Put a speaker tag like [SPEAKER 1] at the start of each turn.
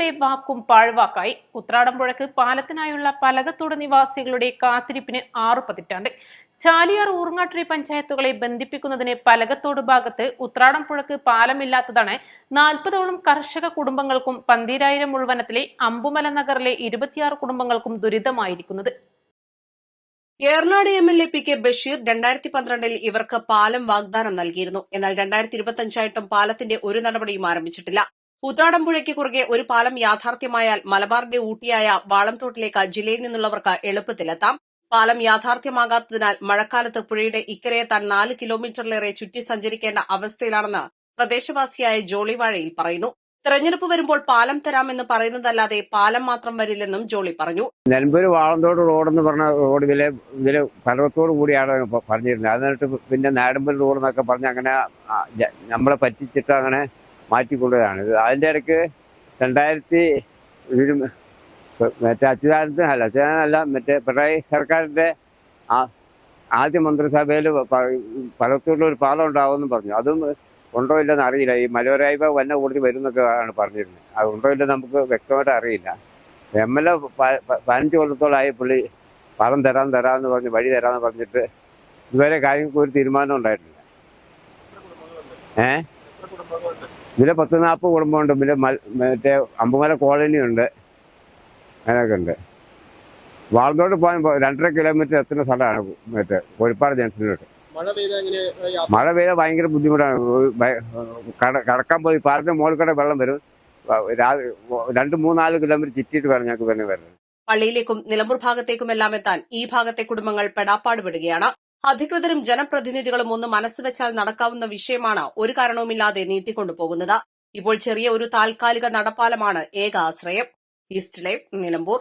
[SPEAKER 1] ജനങ്ങളുടെ വാക്കും പാഴ്വാക്കായി. ഉത്രാടമ്പുഴക്ക് പാലത്തിനായുള്ള പലകത്തോട് നിവാസികളുടെ കാത്തിരിപ്പിന് ആറു പതിറ്റാണ്ട്. ചാലിയാർ ഊർങ്ങാട്ടിരി പഞ്ചായത്തുകളെ ബന്ധിപ്പിക്കുന്നതിന് പലകത്തോട് ഭാഗത്ത് ഉത്രാടംപുഴക്ക് പാലമില്ലാത്തതാണ് നാൽപ്പതോളം കർഷക കുടുംബങ്ങൾക്കും പന്തീരായിരം ഉൾവനത്തിലെ അമ്പുമല നഗറിലെ ഇരുപത്തിയാറ് കുടുംബങ്ങൾക്കും ദുരിതമായിരിക്കുന്നത്.
[SPEAKER 2] Ernad M L A P K Basheer രണ്ടായിരത്തി പന്ത്രണ്ടിൽ ഇവർക്ക് പാലം വാഗ്ദാനം നൽകിയിരുന്നു. എന്നാൽ രണ്ടായിരത്തി ഇരുപത്തിയഞ്ചായിട്ടും പാലത്തിന്റെ ഒരു നടപടിയും ആരംഭിച്ചിട്ടില്ല. ഉത്രാടംപുഴയ്ക്ക് കുറുകെ ഒരു പാലം യാഥാർത്ഥ്യമായാൽ മലബാറിന്റെ ഊട്ടിയായ വാളംതോട്ടിലേക്ക് ജില്ലയിൽ നിന്നുള്ളവർക്ക് എളുപ്പത്തിലെത്താം. പാലം യാഥാർത്ഥ്യമാകാത്തതിനാൽ മഴക്കാലത്ത് പുഴയുടെ ഇക്കരെയെത്താൻ നാല് കിലോമീറ്ററിലേറെ ചുറ്റി സഞ്ചരിക്കേണ്ട അവസ്ഥയിലാണെന്ന് പ്രദേശവാസിയായ ജോളിവാഴയിൽ പറയുന്നു. തെരഞ്ഞെടുപ്പ് വരുമ്പോൾ പാലം തരാമെന്ന് പറയുന്നതല്ലാതെ പാലം മാത്രം വരില്ലെന്നും ജോളി പറഞ്ഞു.
[SPEAKER 3] നിലമ്പൂർ വാളന്തോട് റോഡെന്ന് പറഞ്ഞ റോഡ് വില ഇതിൽ ഫലത്തോടു കൂടിയാണ് പറഞ്ഞിരുന്നത്. അതിനിട്ട് പിന്നെ നാടമ്പൂർ റോഡ് എന്നൊക്കെ പറഞ്ഞ് അങ്ങനെ നമ്മളെ പറ്റിച്ചിട്ട് അങ്ങനെ മാറ്റിക്കൊണ്ടതാണ് അതിന്റെ ഇടയ്ക്ക് രണ്ടായിരത്തി മറ്റേ അച്യുതാനന്ദൻ അല്ല അച്യുതാനന്ദല്ല മറ്റേ പിണറായി സർക്കാരിന്റെ ആദ്യ മന്ത്രിസഭയിൽ പലത്തോടുള്ള ഒരു പാലം ഉണ്ടാവുമെന്ന് പറഞ്ഞു. അതും ഉണ്ടോ ഇല്ലെന്ന് അറിയില്ല. ഈ മലയോരായ്മ വന്ന കൂടുതൽ വരും എന്നൊക്കെ ആണ് പറഞ്ഞിരുന്നത്. അത് ഉണ്ടോ ഇല്ലെന്ന് നമുക്ക് വ്യക്തമായിട്ട് അറിയില്ല. എം എൽ എ പതിനഞ്ച് കൊല്ലത്തോളമായി പുള്ളി പണം തരാൻ തരാമെന്ന് പറഞ്ഞ് വഴി തരാമെന്ന് പറഞ്ഞിട്ട് ഇതുവരെ കാര്യങ്ങൾക്ക് ഒരു തീരുമാനം ഉണ്ടായിട്ടില്ല. ഏ? ഇതിലെ പത്ത് നാൽപ്പത് കുടുംബമുണ്ട്. പിന്നെ മറ്റേ അമ്പുമല കോളനി ഉണ്ട്. അങ്ങനെയൊക്കെ ഉണ്ട്. വാളന്തോട്ട് പോകാൻ രണ്ടര കിലോമീറ്റർ എത്തുന്ന സ്ഥലമാണ് മറ്റേ കോഴിപ്പാട് ജംഗ്ഷനിലോട്ട്.
[SPEAKER 4] മഴ
[SPEAKER 3] പെയ്താൽ ഭയങ്കര ബുദ്ധിമുട്ടാണ്. കടക്കാൻ പോയി പാലത്തിന് മുകളിൽ കൂടെ വെള്ളം വരും. രണ്ട് മൂന്നാൽ കിലോമീറ്റർ ചുറ്റിയിട്ട് വേണം ഞങ്ങൾക്ക് വരുന്നത്
[SPEAKER 2] പള്ളിയിലേക്കും നിലമ്പൂർ ഭാഗത്തേക്കും എല്ലാം എത്താൻ ഈ ഭാഗത്തെ കുടുംബങ്ങൾ പെടാപ്പാട് വിടുകയാണ് അധികൃതരും ജനപ്രതിനിധികളും ഒന്ന് മനസ്സുവെച്ചാൽ നടക്കാവുന്ന വിഷയമാണ് ഒരു കാരണവുമില്ലാതെ നീട്ടിക്കൊണ്ടുപോകുന്നത്. ഇപ്പോൾ ചെറിയ ഒരു താൽക്കാലിക നടപ്പാലമാണ് ഏക ആശ്രയം. East Life Nilambur.